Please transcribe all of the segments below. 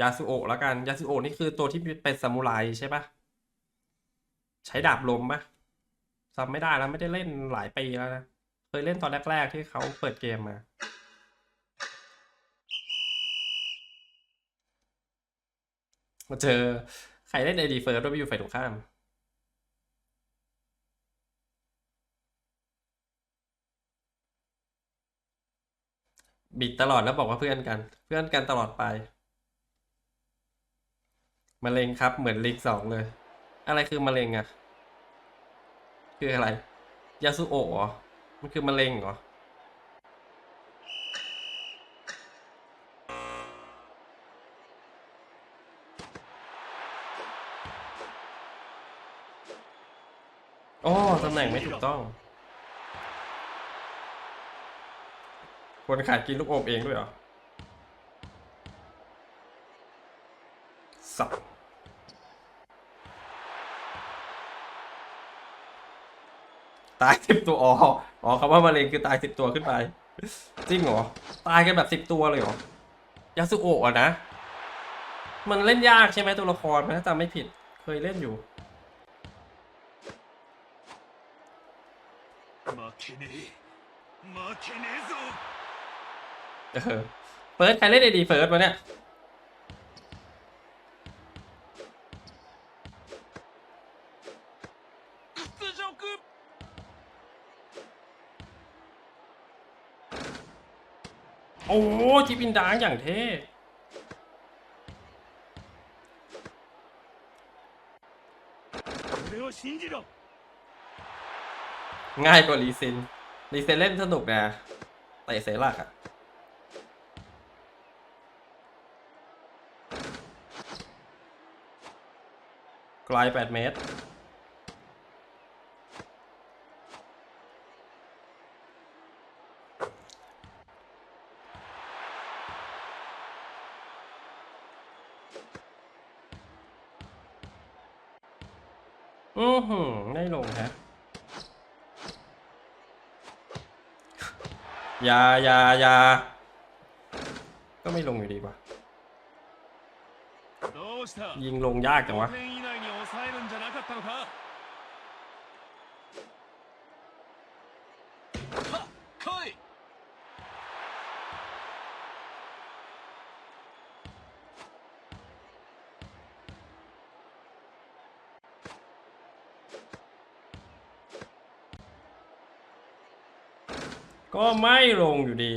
ยาสุโอะแล้วกัน ยาสุโอะนี่คือตัวที่เป็นซามูไรใช่ปะใช้ดาบลมปะจำไม่ได้แล้วไม่ได้เล่นหลายปีแล้วนะ เคยเล่นตอนแรก ๆ ที่เขาเปิดเกมมา มาเจอใครเล่น AD First ด้วยไปอยู่ฝ่ายตรงข้ามบิดตลอดแล้วบอกว่าเพื่อนกัน เพื่อนกันตลอดไป มะเร็งครับ เหมือนลิงสองเลย อะไรคือมะเร็งอะคืออะไร ยาสุโอะเหรอ มันคือมะเร็งเหรออ๋อตำแหน่งไม่ถูกต้อง คนขายกินลูกอมเองด้วยเหรอ สับ ตายสิบตัวอ๋ออ๋อคำว่ามะเร็งคือตายสิบตัวขึ้นไป จริงเหรอ ตายกันแบบสิบตัวเลยเหรอยาสุโอะนะ มันเล่นยากใช่ไหมตัวละครถ้าจำไม่ผิดเคยเล่นอยู่เออเฟิร์สใครเล่นไอดีเฟิร์สมาเนี่ย โอ้จิบินดังอย่างเท่ง่ายกว่าลีซินลีเซนเล่นสนุกนะเตะเสีซลักอะไกลแปดเมตรือหือได้ลงฮะยายายาก็ไม่ลงอยู่ดีกว่ายิงลงยากจังวะ ก็ไม่ลงอยู่ดี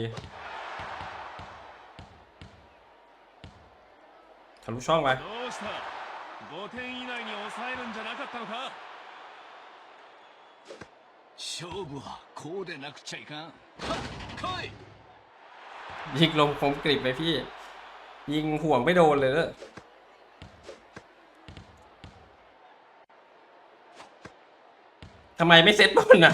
ทะลุช่องไปยิงลงคมกริบไปพี่ ยิงห่วงไม่โดนเลยเนอะ ทำไมไม่เซตบอลน่ะ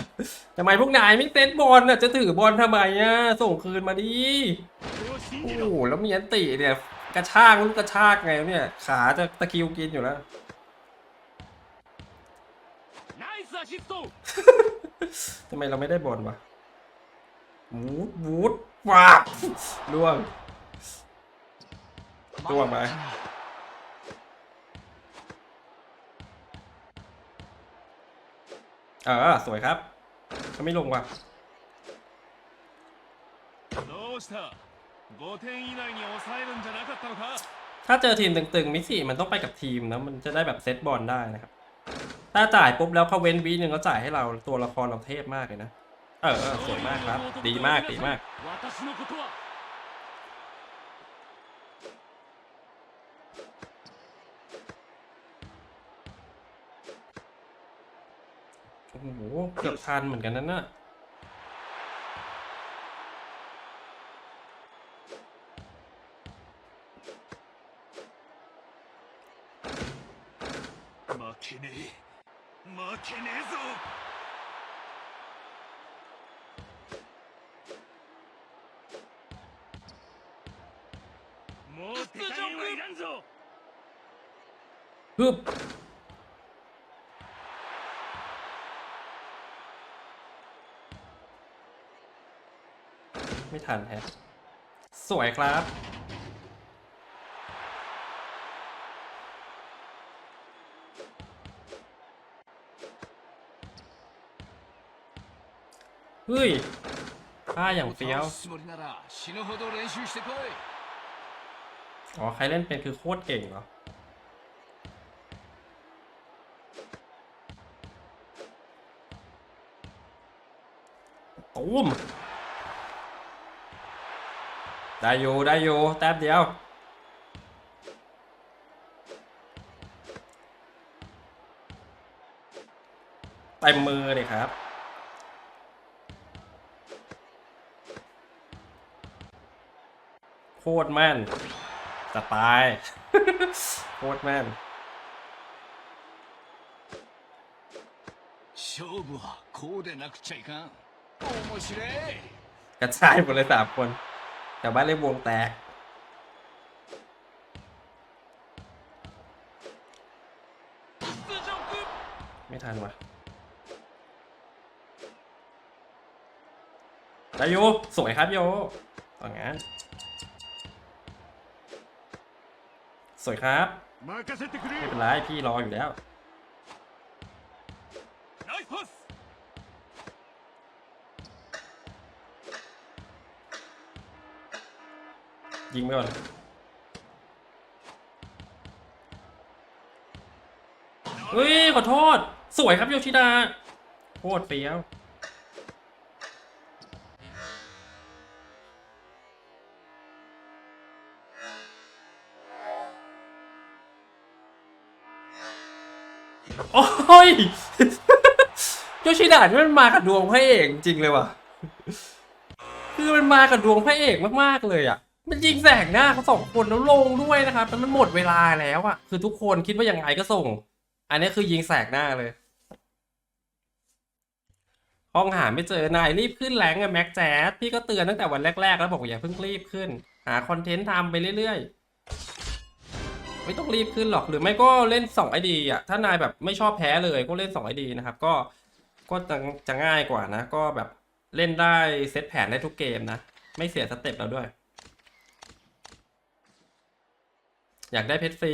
ทำไมพวกนายไม่เซตบอลน่ะ จะถือบอลทำไมอะ ส่งคืนมาดิ โอ้แล้วมีอันติเนี่ย กระชากลูกกระชากไงเนี่ย ขาจะตะคิวกินอยู่แล้ว ทำไมเราไม่ได้บอลวะวูดวูดว้าล่วงล่วงไห เออสวยครับเขาไม่ลงว่ะถ้าเจอทีมตึงๆมิสิมันต้องไปกับทีมนะมันจะได้แบบเซตบอลได้นะครับ ถ้าจ่ายปุ๊บแล้วเขาเว้นวีหนึ่งเขาจ่ายให้เราตัวละครเราเทพมากเลยนะ เออสวยมากครับ ดีมากดีมาก โอ้โห เกือบทันเหมือนกันนั่นน่ะ 負けねえ負けねえぞもう手加減はいらんぞ ไม่ทันแฮะสวยครับ เฮ้ยท่าอย่างเฟี้ยว อ๋อ ใครเล่นเป็นคือโคตรเก่งเหรอตูม ได้อยู่ได้อยู่แต้บเดียว เต็มมือเลยครับโคตรแม่นจะตายโคตรแม่นกระชายหมดเลยสามคน แต่ว่าเล่นวงแตก ไม่ทันวะจาโยสวยครับโยต่องั้นสวยครับ ไม่เป็นไรพี่รออยู่แล้ว ยิงไปก่อนเฮ้ย ขอโทษ สวยครับโยชิดาโคตรเฟี้ยวโอ้ยโยชิดะนี่มันมากับดวงพระเอกจริงเลยว่ะ คือมันมากับดวงพระเอกมาก ๆ เลยอะ มันยิงแสงหน้าเขาสองคนแล้วลงด้วยนะครับมันหมดเวลาแล้วอะคือทุกคนคิดว่ายังไงก็ส่ง อันนี้คือยิงแสกหน้าเลย ห้องหาไม่เจอนายรีบขึ้นแรงอะแม็กแจ๊สพี่ก็เตือนตั้งแต่วันแรก ๆ แล้วบอกอย่าเพิ่งรีบขึ้น หาคอนเทนต์ทำไปเรื่อยๆ ไม่ต้องรีบขึ้นหรอกหรือไม่ก็เล่น2 ID อะถ้านายแบบไม่ชอบแพ้เลยก็เล่น2 ID นะครับ ก็ก็จะจะง่ายกว่านะ ก็แบบเล่นได้เซตแผนได้ทุกเกมนะ ไม่เสียสเต็ปแล้วด้วย อยากได้เพชรฟรี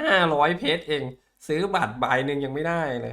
ห้าร้อยเพชรเอง ซื้อบัตรใบหนึ่งยังไม่ได้เลย